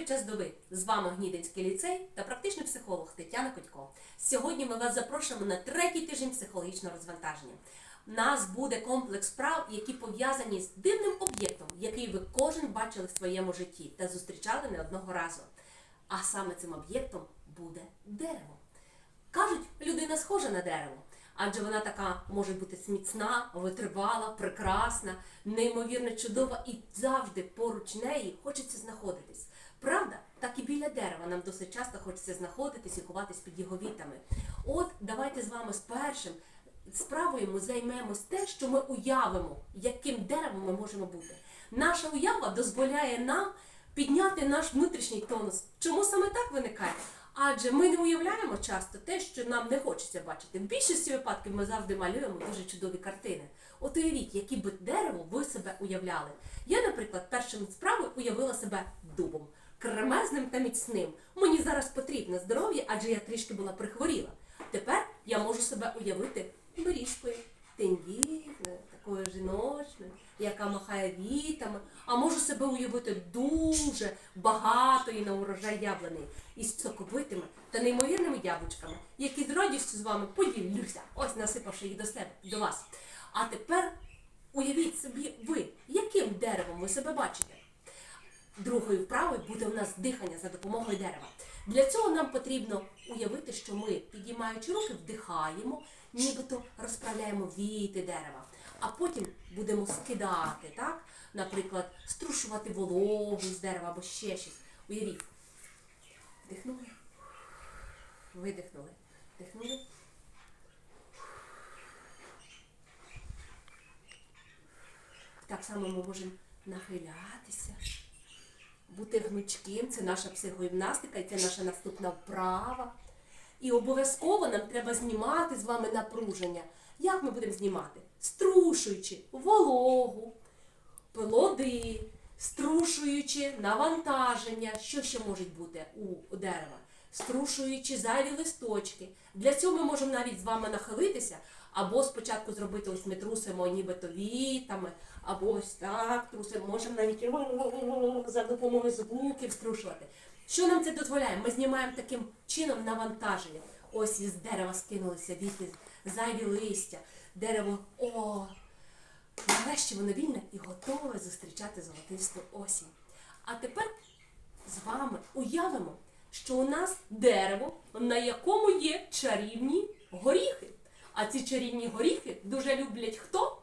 Добрий час доби! З вами Гнідинський ліцей та практичний психолог Тетяна Котько. Сьогодні ми вас запрошуємо на третій тиждень психологічного розвантаження. У нас буде комплекс справ, які пов'язані з дивним об'єктом, який ви кожен бачили в своєму житті та зустрічали не одного разу. А саме цим об'єктом буде дерево. Кажуть, людина схожа на дерево, адже вона така може бути міцна, витривала, прекрасна, неймовірно чудова і завжди поруч неї хочеться знаходитись. Правда, так і біля дерева нам досить часто хочеться знаходитись і ховатись під його вітами. От давайте з вами з першим справою ми займемось те, що ми уявимо, яким деревом ми можемо бути. Наша уява дозволяє нам підняти наш внутрішній тонус. Чому саме так виникає? Адже ми не уявляємо часто те, що нам не хочеться бачити. В більшості випадків ми завжди малюємо дуже чудові картини. От уявіть, які би дерево ви себе уявляли. Я, наприклад, першим справою уявила себе дубом, кремезним та міцним. Мені зараз потрібне здоров'я, адже я трішки була прихворіла. Тепер я можу себе уявити доріжкою, тендітною, такою жіночною, яка махає вітами, а можу себе уявити дуже багатою на урожай яблуни із соковитими та неймовірними яблучками, які з радістю з вами поділюся, ось насипавши їх до себе, до вас. А тепер уявіть собі ви, яким деревом ви себе бачите. Другою вправою буде у нас дихання за допомогою дерева. Для цього нам потрібно уявити, що ми, підіймаючи руки, вдихаємо, нібито розправляємо віти дерева, а потім будемо скидати, так? Наприклад, струшувати вологу з дерева або ще щось. Уявіть. Вдихнули, видихнули, вдихнули. Так само ми можемо нахилятися бути гнучким, це наша психогімнастика, і це наша наступна вправа. І обов'язково нам треба знімати з вами напруження. Як ми будемо знімати? Струшуючи вологу, плоди, струшуючи навантаження, що ще може бути у дерева, струшуючи зайві листочки. Для цього ми можемо навіть з вами нахилитися, або спочатку зробити ось ми трусимо нібито вітами, або ось так трусимо, можемо навіть за допомогою звуків струшувати. Що нам це дозволяє? Ми знімаємо таким чином навантаження. Ось із дерева скинулися віти, зайві листя, дерево. О! Нарешті воно вільне і готове зустрічати золотисту осінь. А тепер з вами уявимо, що у нас дерево, на якому є чарівні горіхи. А ці чарівні горіхи дуже люблять хто?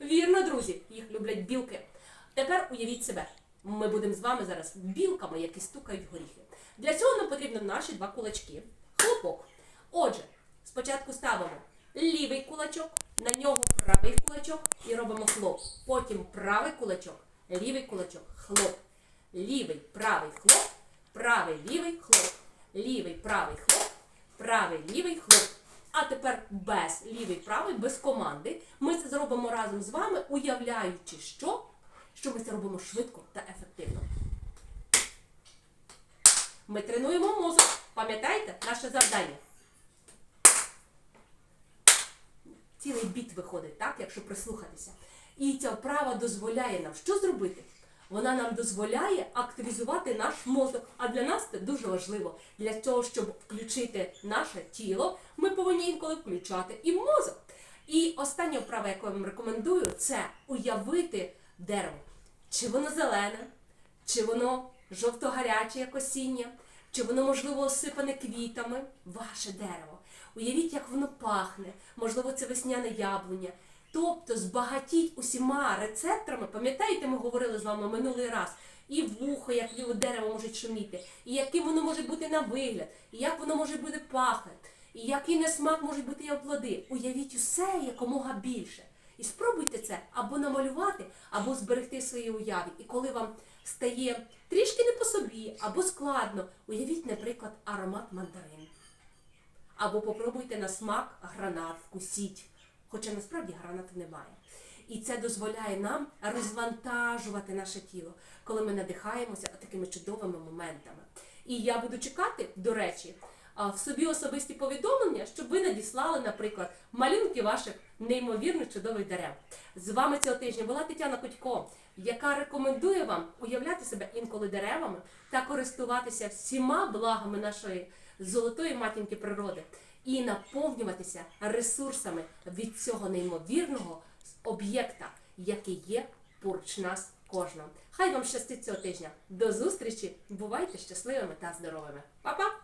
Вірно, друзі, їх люблять білки. Тепер уявіть себе. Ми будемо з вами зараз білками, які стукають горіхи. Для цього нам потрібно наші два кулачки. Хлопок. Отже, спочатку ставимо лівий кулачок, на нього правий кулачок і робимо хлоп. Потім правий кулачок, лівий кулачок, хлоп. Лівий, правий хлоп, правий, лівий хлоп. Лівий, правий хлоп, правий, лівий хлоп. А тепер без лівий, правий, без команди. Ми це зробимо разом з вами, уявляючи, що, що ми це робимо швидко та ефективно. Ми тренуємо мозок. Пам'ятаєте наше завдання? Цілий біт виходить, так, якщо прислухатися. І ця вправа дозволяє нам що зробити? Вона нам дозволяє активізувати наш мозок. А для нас це дуже важливо. Для того, щоб включити наше тіло, ми повинні інколи включати і мозок. І остання вправа, яку я вам рекомендую, це уявити дерево. Чи воно зелене, чи воно жовто-гаряче, як осіннє, чи воно, можливо, осипане квітами, ваше дерево. Уявіть, як воно пахне, можливо, це весняне яблуня. Тобто збагатіть усіма рецепторами, пам'ятаєте, ми говорили з вами минулий раз, і вухо, як його дерево може шуміти, і яким воно може бути на вигляд, і як воно може бути пахнути, і який на смак можуть бути його плоди. Уявіть усе якомога більше. І спробуйте це або намалювати, або зберегти в своїй уяві. І коли вам стає трішки не по собі, або складно, уявіть, наприклад, аромат мандарин. Або попробуйте на смак гранат, вкусіть. Хоча насправді гранату немає. І це дозволяє нам розвантажувати наше тіло, коли ми надихаємося такими чудовими моментами. І я буду чекати, до речі, в собі особисті повідомлення, щоб ви надіслали, наприклад, малюнки ваших неймовірно чудових дерев. З вами цього тижня була Тетяна Кутько, яка рекомендує вам уявляти себе інколи деревами та користуватися всіма благами нашої золотої матінки природи і наповнюватися ресурсами від цього неймовірного об'єкта, який є поруч нас кожного. Хай вам щастить цього тижня. До зустрічі! Бувайте щасливими та здоровими. Па-па!